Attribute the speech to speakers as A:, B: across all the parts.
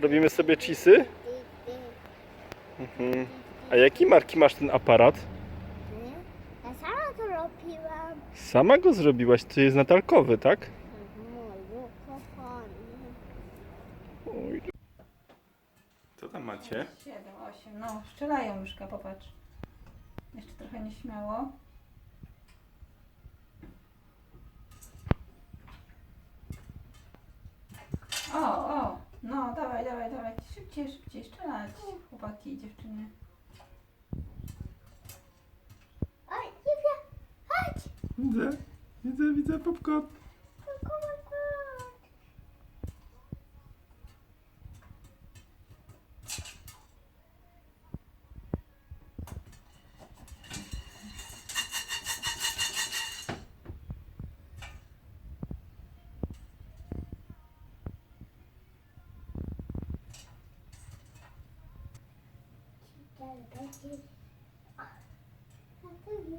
A: Robimy sobie cheesy? Mhm. A jakiej marki masz ten aparat?
B: Ja sama to robiłam.
A: Sama go zrobiłaś, to jest natalkowy, tak?
B: Mój kochany.
A: Oj. Co tam macie?
C: 7, 8. No, strzelają myszka, popatrz. Jeszcze trochę nieśmiało. O, o, no, dawaj, dawaj, Szybciej, szybciej strzelać, chłopaki i dziewczyny.
B: Oj, Livia, chodź.
A: Widzę, widzę, widzę popcorn.
B: Pokoruje.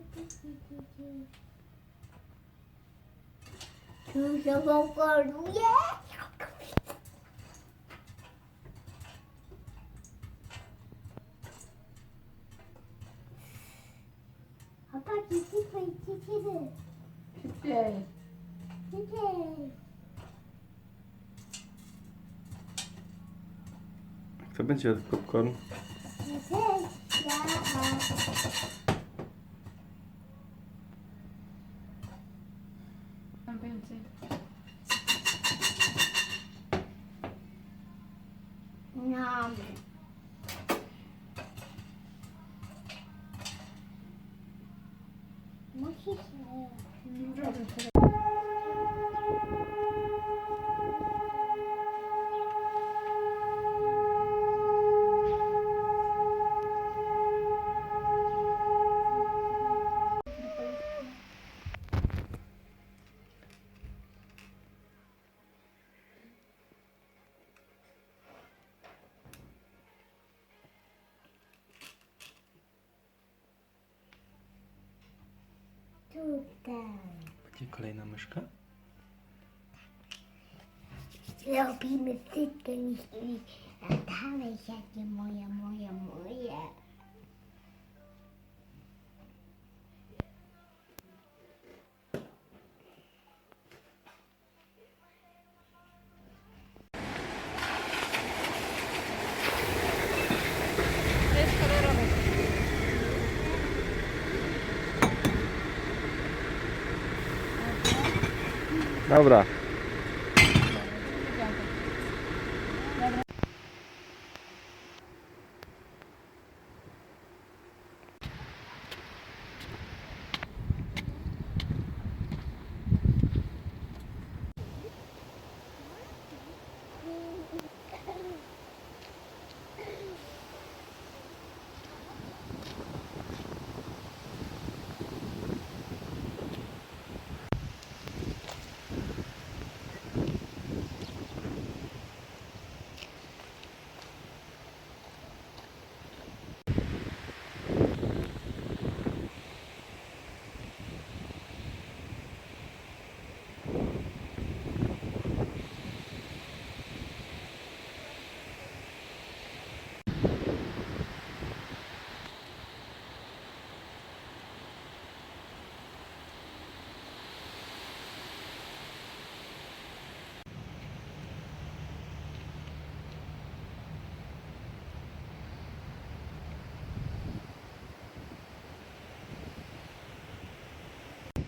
B: Cicho.
C: Szybciej.
B: Cicho.
A: Kto będzie jadł popcorn?
B: Bye. Tutaj.
A: Będzie kolejna myszka?
B: Robimy wszystko myśli. Dawaj jakie moje, moje, moje.
C: To jest kolorowy.
A: Dobra.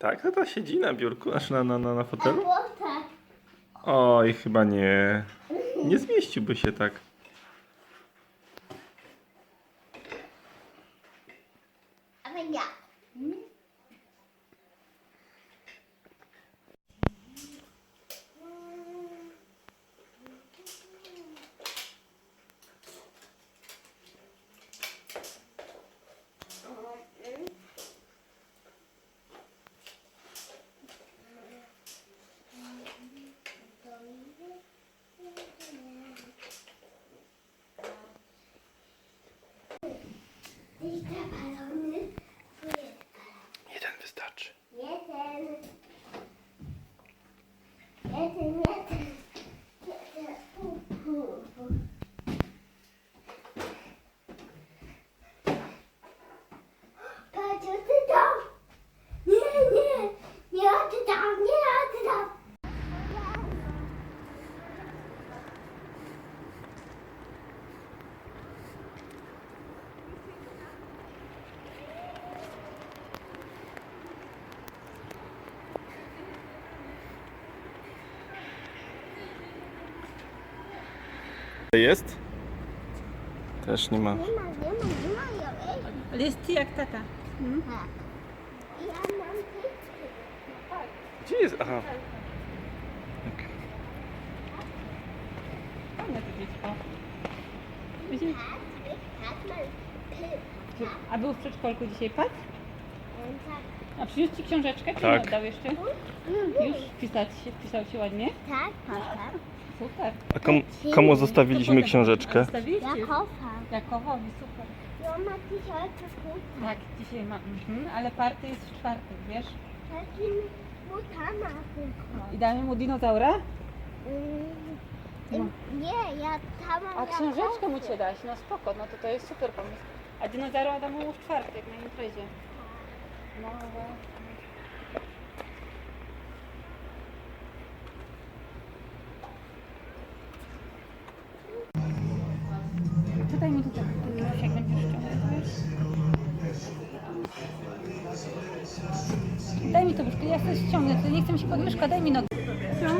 A: Tak, tata siedzi na biurku, aż na, na, na, na fotelu?
B: Albo tak.
A: Oj, chyba nie. Nie zmieściłby się tak.
B: Jest?
A: Też nie ma.
B: Nie ma, nie ma, nie ma.
C: Ale jest ty jak tata.
B: Tak. Ja mam pizzę.
A: Gdzie jest? Aha. Okej.
C: Fajne to dziecko.
B: Tak, tak, mam pizzę.
C: A był w przedszkolku dzisiaj Pat?
B: Tak.
C: A przyniósł ci książeczkę, czy
A: Tak.
C: nie oddał jeszcze? Już wpisać się, wpisał się ładnie?
B: Tak, tak, tak.
C: Super.
A: A komu, komu zostawiliśmy książeczkę?
C: Zostawiliście?
B: Jakowa.
C: Jakowowi, super.
B: Ja ma tysiące kłód.
C: Tak, dzisiaj ma, mhm, ale party jest w czwartek, wiesz?
B: Takim butama tylko.
C: I damy mu dinozaura?
B: Mm, Nie, ja tam mam
C: A książeczkę mu cię dać, no spoko, no to to jest super pomysł. A dinozaura damy mu w czwartek na imprezie. No, właśnie. Ja chcę ściągnę, to nie chcę mi się pod myszka, daj mi nogę. No.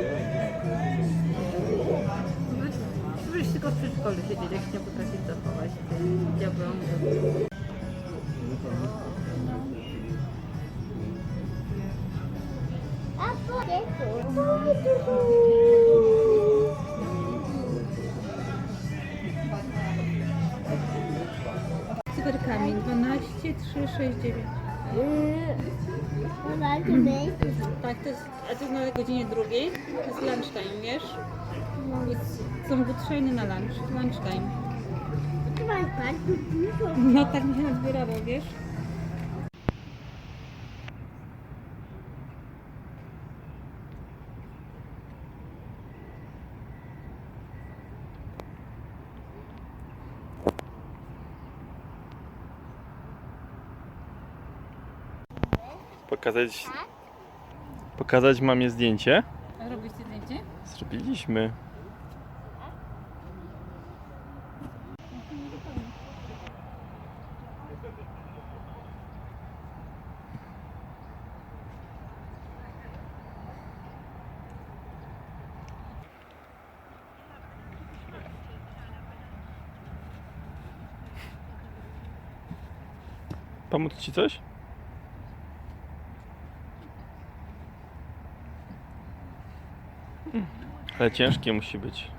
C: Możesz tylko w przedszkolu siedzieć, jak się nie potrafisz zachować. Diabeł.
B: A potem
C: Cyferkami 12, 3, 6, 9. Tak, to jest, a to jest na godzinie drugiej. To jest lunchtime, wiesz? Jest, są shiny na lunch, lunchtime.
B: Dużo.
C: No tak mi się nazbierało, wiesz?
A: Pokazać, pokazać mamie zdjęcie?
C: A robicie zdjęcie?
A: Zrobiliśmy. Pomóc ci coś? Ale ciężkie musi być.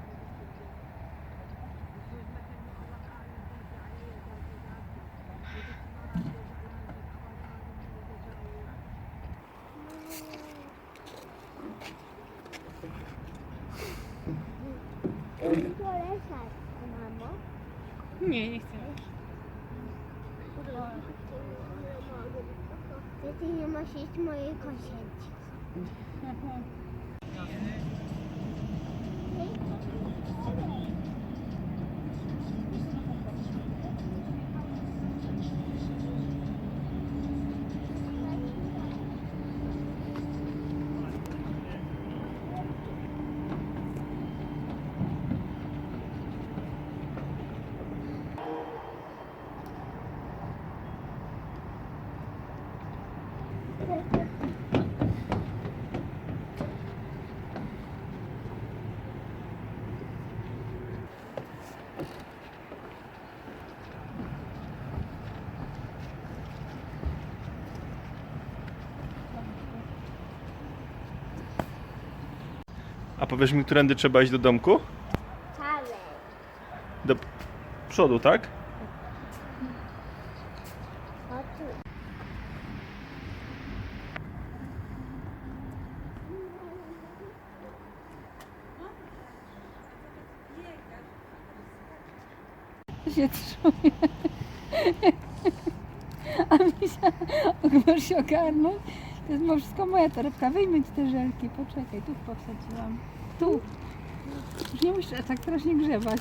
C: Nie, nie chcę.
B: Ty nie masz jeść mojej kosięci. Okay.
A: A powiesz mi, którędy trzeba iść do domku?
B: Cały.
A: Do przodu, tak?
B: O tu.
C: się trzymie. A Misia, możesz się ogarnąć? To jest wszystko moja torebka. Wyjmę ci te żelki. Poczekaj, tu powsadziłam. Tu. Już nie musisz tak strasznie grzebać.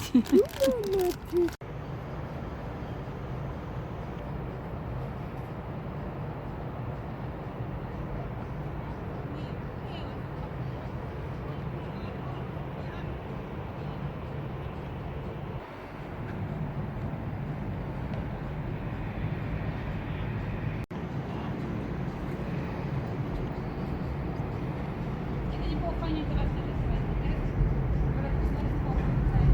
C: Kiedy nie było fajnie, teraz też jest fajnie, nie? Ale to jest nawet spoko, tutaj.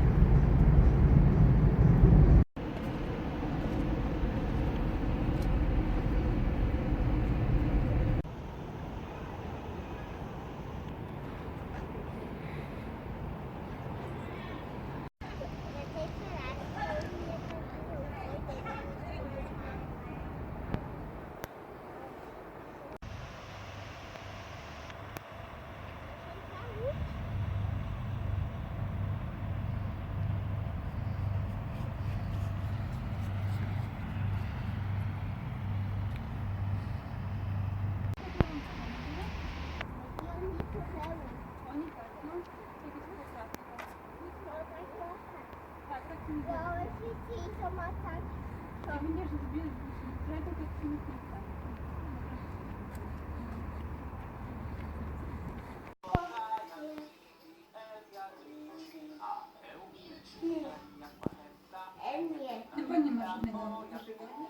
C: Oni tak, no. To jest poprawka. Tak, tak mi Jak będziesz zbierać to jest mi tak. Chyba nie masz żadnego używania.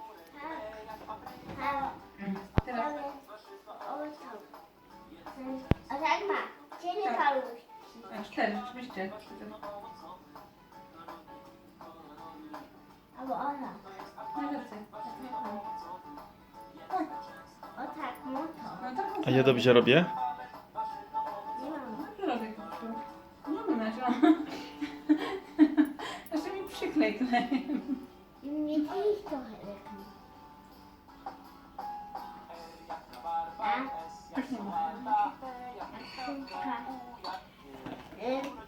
C: Teraz
B: A tak ma,
C: Tak.
B: paluszki.
C: a cztery, rzeczywiście.
A: A ja dobrze robię?